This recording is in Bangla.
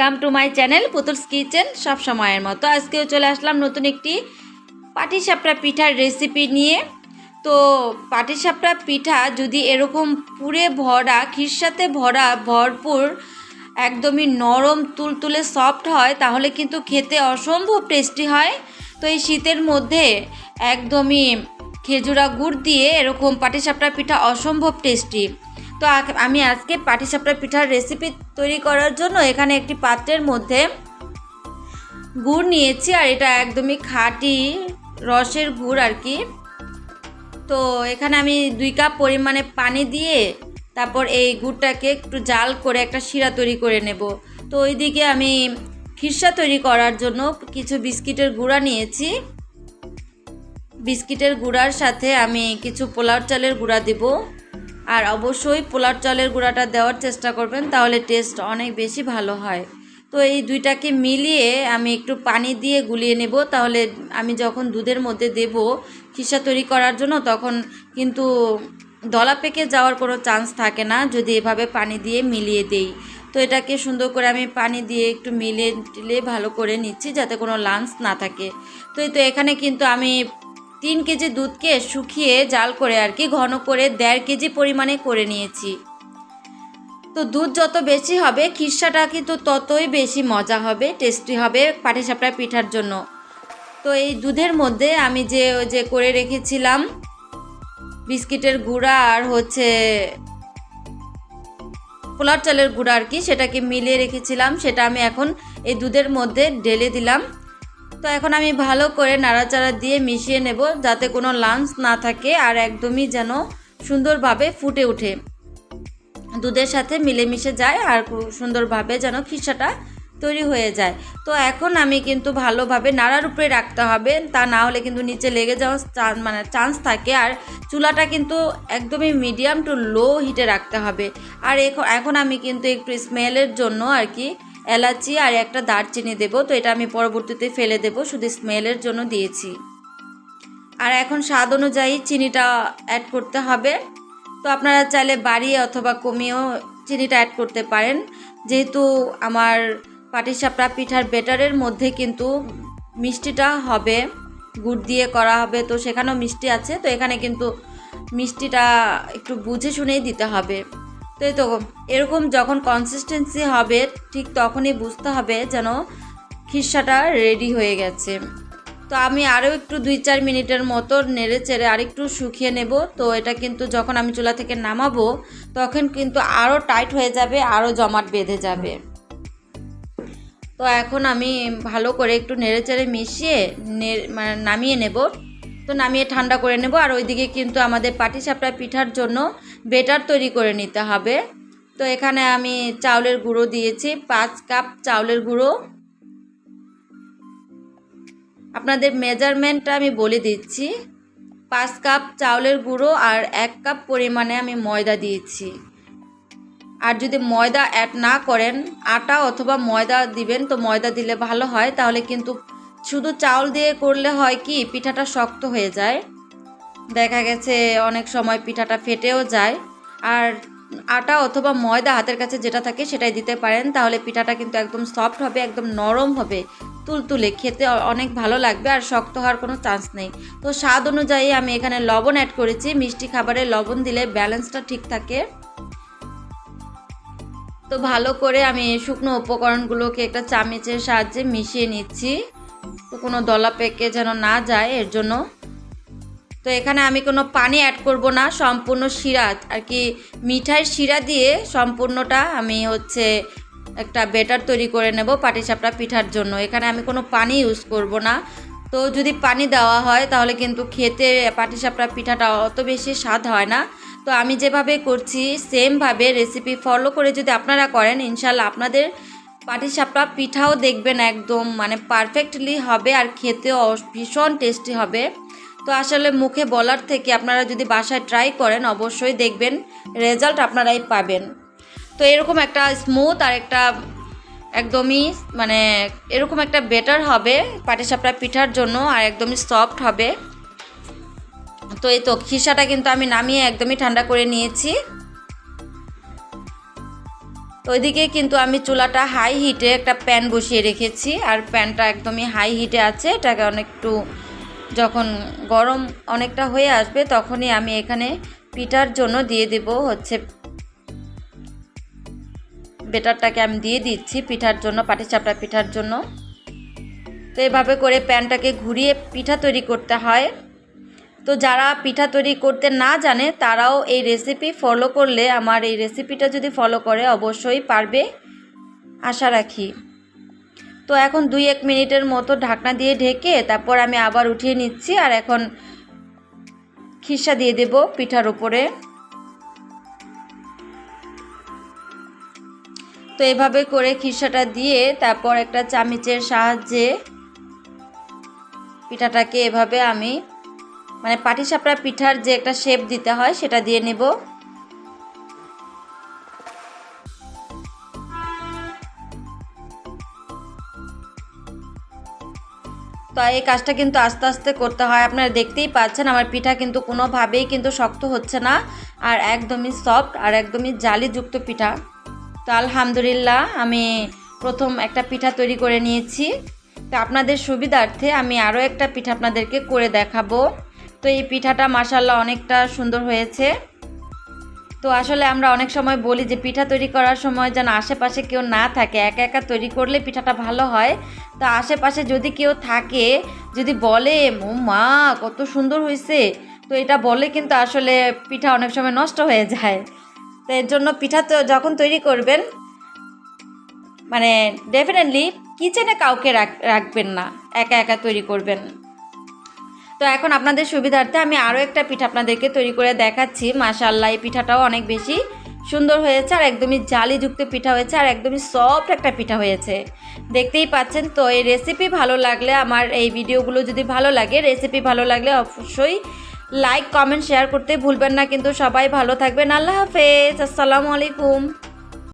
Come to my channel Putul's kitchen সব সময়ের মতো। আজকেও চলে আসলাম নতুন একটি পাটিসাপটা পিঠার রেসিপি নিয়ে। তো পাটিসাপটা পিঠা যদি এরকম পুরে ভরা খিরসাতে ভরা, ভরপুর, একদমই নরম, তুলতুলে সফট হয়, তাহলে কিন্তু খেতে অসম্ভব টেস্টি হয়। তো এই শীতের মধ্যে একদমই খেজুরা গুড় দিয়ে এরকম পাটিসাপটা পিঠা অসম্ভব টেস্টি তো আমি আজকে পাটিসাপটা পিঠার রেসিপি তৈরি করার জন্য এখানে একটি পাত্রের মধ্যে গুড় নিয়েছি, আর এটা একদমই খাঁটি রসের গুড় আর কি। তো এখানে আমি দুই কাপ পরিমাণে পানি দিয়ে তারপর এই গুড়টাকে একটু জাল করে একটা শিরা তৈরি করে নেব। তো ওইদিকে আমি খিরসা তৈরি করার জন্য কিছু বিস্কিটের গুঁড়া নিয়েছি। বিস্কিটের গুঁড়ার সাথে আমি কিছু পোলাও চালের গুঁড়া দেব। আর অবশ্যই পোলাও চালের গুঁড়াটা দেওয়ার চেষ্টা করবেন, তাহলে টেস্ট অনেক বেশি ভালো হয়। তো এই দুইটাকে মিলিয়ে আমি একটু পানি দিয়ে গুলিয়ে নেব, তাহলে আমি যখন দুধের মধ্যে দেব খিসা তৈরি করার জন্য, তখন কিন্তু দলা পেকে যাওয়ার কোনো চান্স থাকে না, যদি এভাবে পানি দিয়ে মিলিয়ে দেই। তো এটাকে সুন্দর করে আমি পানি দিয়ে একটু মিলিয়ে টিলে ভালো করে নিচ্ছি, যাতে কোনো লাঞ্চ না থাকে। তো এই তো এখানে কিন্তু আমি তিন কেজি দুধকে শুকিয়ে জাল করে আর কি ঘন করে দেড় কেজি পরিমাণে করে নিয়েছি। তো দুধ যত বেশি হবে, খিরসাটা কিন্তু ততই বেশি মজা হবে টেস্টি হবে পাটিসাপটা পিঠার জন্য। তো এই দুধের মধ্যে আমি যে যে করে রেখেছিলাম, বিস্কিটের গুঁড়া আর হচ্ছে পোলার চালের গুঁড়া আর কি, সেটাকে মিলিয়ে রেখেছিলাম, সেটা আমি এখন এই দুধের মধ্যে ঢেলে দিলাম। তো এখন আমি ভালো করে নাড়াচাড়া দিয়ে মিশিয়ে নেব যাতে কোনো লাঞ্চ না থাকে আর একদমই যেন সুন্দরভাবে ফুটে ওঠে। দুধের সাথে মিলেমিশে যায় আর সুন্দরভাবে যেন খিসাটা তৈরি হয়ে যায়। তো এখন আমি কিন্তু ভালোভাবে নাড়ার উপরে রাখতে হবে, তা না হলে কিন্তু নিচে লেগে যাওয়ার চা- মানে চান্স থাকে আর চুলাটা কিন্তু একদমই মিডিয়াম টু লো হিটে রাখতে হবে। আর এখ- এখন আমি কিন্তু একটু স্মেলের জন্য আর কি এলাচি আর একটা দারচিনি দেবো, তো এটা আমি পরবর্তীতে ফেলে দেবো, শুধু স্মেলের জন্য দিয়েছি। আর এখন স্বাদ অনুযায়ী চিনিটা অ্যাড করতে হবে। তো আপনারা চাইলে বাড়িয়ে অথবা কমিয়েও চিনিটা অ্যাড করতে পারেন। যেহেতু আমার পাটিসাপড়া পিঠার বেটারের মধ্যে কিন্তু মিষ্টিটা হবে, গুড় দিয়ে করা হবে, তো সেখানেও মিষ্টি আছে। তো এখানে কিন্তু মিষ্টিটা একটু বুঝে শুনেই দিতে হবে। তো এই তো, এরকম যখন কনসিস্টেন্সি হবে, ঠিক তখনই বুঝতে হবে যেন খিসাটা রেডি হয়ে গেছে। তো আমি আরও একটু দুই চার মিনিটের মতো নেড়ে চেড়ে আরেকটু শুকিয়ে নেব। তো এটা কিন্তু যখন আমি চুলা থেকে নামাবো, তখন কিন্তু আরও টাইট হয়ে যাবে, আরও জমাট বেঁধে যাবে। তো এখন আমি ভালো করে একটু নেড়ে চেড়ে মিশিয়ে মানে নামিয়ে নেব। তো নামিয়ে ঠান্ডা করে নেব। আর ওইদিকে কিন্তু আমাদের পাটিসাপটা পিঠার জন্য বেটার তৈরি করে নিতে হবে। তো এখানে আমি চাউলের গুঁড়ো দিয়েছি, পাঁচ কাপ চাউলের গুঁড়ো। আপনাদের মেজারমেন্টটা আমি বলে দিচ্ছি। পাঁচ কাপ চাউলের গুঁড়ো আর এক কাপ পরিমাণে আমি ময়দা দিয়েছি। আর যদি ময়দা অ্যাড না করেন, আটা অথবা ময়দা দিবেন, তো ময়দা দিলে ভালো হয়। তাহলে কিন্তু শুধু চাউল দিয়ে করলে হয় কি, পিঠাটা শক্ত হয়ে যায়। দেখা গেছে অনেক সময় পিঠাটা ফেটেও যায়। আর আটা অথবা ময়দা হাতের কাছে যেটা থাকে সেটাই দিতে পারেন, তাহলে পিঠাটা কিন্তু একদম সফট হবে, একদম নরম হবে, তুলতুলে। খেতে অনেক ভালো লাগবে আর শক্ত হওয়ার কোনো চান্স নেই। তো স্বাদ অনুযায়ী আমি এখানে লবণ অ্যাড করেছি, মিষ্টি খাবারে লবণ দিলে ব্যালেন্সটা ঠিক থাকে। তো ভালো করে আমি শুকনো উপকরণগুলোকে একটা চামচের সাহায্যে মিশিয়ে নিচ্ছি। তো কোনো দলা পেকে যেন না যায়, এর জন্য। তো এখানে আমি কোনো পানি অ্যাড করব না, সম্পূর্ণ শিরা। আর কি মিঠাই শিরা দিয়ে সম্পূর্ণটা আমি হচ্ছে একটা বেটার তৈরি করে নেব পাটিসাপটা পিঠার জন্য। এখানে আমি কোনো পানি ইউজ করব না। তো যদি পানি দেওয়া হয়, তাহলে কিন্তু খেতে পাটিসাপটা পিঠাটা অত বেশি স্বাদ হয় না। তো আমি যেভাবে করছি সেমভাবে রেসিপি ফলো করে যদি আপনারা করেন, ইনশাল্লাহ আপনাদের পাটিসাপটা পিঠাও দেখবেন একদম মানে পারফেক্টলি হবে আর খেতেও ভীষণ টেস্টি হবে। তো আসলে মুখে বলার থেকে আপনারা যদি বাসায় ট্রাই করেন, অবশ্যই দেখবেন রেজাল্ট আপনারাই পাবেন। তো এরকম একটা স্মুথ আর একটা একদমই মানে এরকম একটা বেটার হবে পাটিসাপটা পিঠার জন্য আর একদমই সফট হবে। তো এই তো খিসাটা কিন্তু আমি নামিয়ে একদমই ঠান্ডা করে নিয়েছি। তো ওইদিকে কিন্তু আমি চুলাটা হাই হিটে একটা প্যান বসিয়ে রেখেছি, আর প্যানটা একদমই হাই হিটে আছে, এটাকে অনেকটু যখন গরম অনেকটা হয়ে আসবে তখনই আমি এখানে পিঠার জন্য দিয়ে দেব হচ্ছে বেটারটাকে আমি দিয়ে দিচ্ছি পিঠার জন্য পাটিসাপটা পিঠার জন্য। তো এভাবে করে প্যানটাকে ঘুরিয়ে পিঠা তৈরি করতে হয়। তো যারা পিঠা তৈরি করতে না জানে, তারাও এই রেসিপি ফলো করলে আমার এই রেসিপিটা যদি ফলো করে, অবশ্যই পারবে, আশা রাখি। তো এখন দুই এক মিনিটের মতো ঢাকনা দিয়ে ঢেকে তারপর আমি আবার উঠিয়ে নিচ্ছি আর এখন খিসা দিয়ে দেব পিঠার উপরে। তো এভাবে করে খিসাটা দিয়ে তারপর একটা চামিচের সাহায্যে পিঠাটাকে এভাবে আমি মানে পাটিসাপড়া পিঠার যে একটা শেপ দিতে হয়, সেটা দিয়ে নেব। তো এই কাজটা কিন্তু আস্তে আস্তে করতে হয়। আপনারা দেখতেই পাচ্ছেন, আমার পিঠা কিন্তু কোনোভাবেই কিন্তু শক্ত হচ্ছে না আর একদমই সফট আর একদমই জালিযুক্ত পিঠা। তো আলহামদুলিল্লাহ, আমি প্রথম একটা পিঠা তৈরি করে নিয়েছি। তো আপনাদের সুবিধার্থে আমি আরও একটা পিঠা আপনাদেরকে করে দেখাবো। তো এই পিঠাটা মাসাল্লাহ অনেকটা সুন্দর হয়েছে। তো আসলে আমরা অনেক সময় বলি যে পিঠা তৈরি করার সময় যেন আশেপাশে কেউ না থাকে, একা একা তৈরি করলে পিঠাটা ভালো হয়। তো আশেপাশে যদি কেউ থাকে, যদি বলে মা কত সুন্দর হয়েছে তো এটা বলে কিন্তু আসলে পিঠা অনেক সময় নষ্ট হয়ে যায়। তো এর জন্য পিঠা তো যখন তৈরি করবেন মানে ডেফিনেটলি কিচেনে কাউকে রাখবেন না, একা একা তৈরি করবেন। তো এখন আপনাদের সুবিধার্থে আমি আরও একটা পিঠা আপনাদেরকে তৈরি করে দেখাচ্ছি। মাশাল্লাহ এই পিঠাটাও অনেক বেশি সুন্দর হয়েছে আর একদমই জালিযুক্ত পিঠা হয়েছে আর একদমই সফট একটা পিঠা হয়েছে। দেখতেই পাচ্ছেন, তো এই রেসিপি ভালো লাগলে, আমার এই ভিডিওগুলো যদি ভালো লাগে রেসিপি ভালো লাগলে অবশ্যই লাইক কমেন্ট শেয়ার করতে ভুলবেন না। কিন্তু সবাই ভালো থাকবেন। আল্লাহ হাফেজ, আসসালামু আলাইকুম।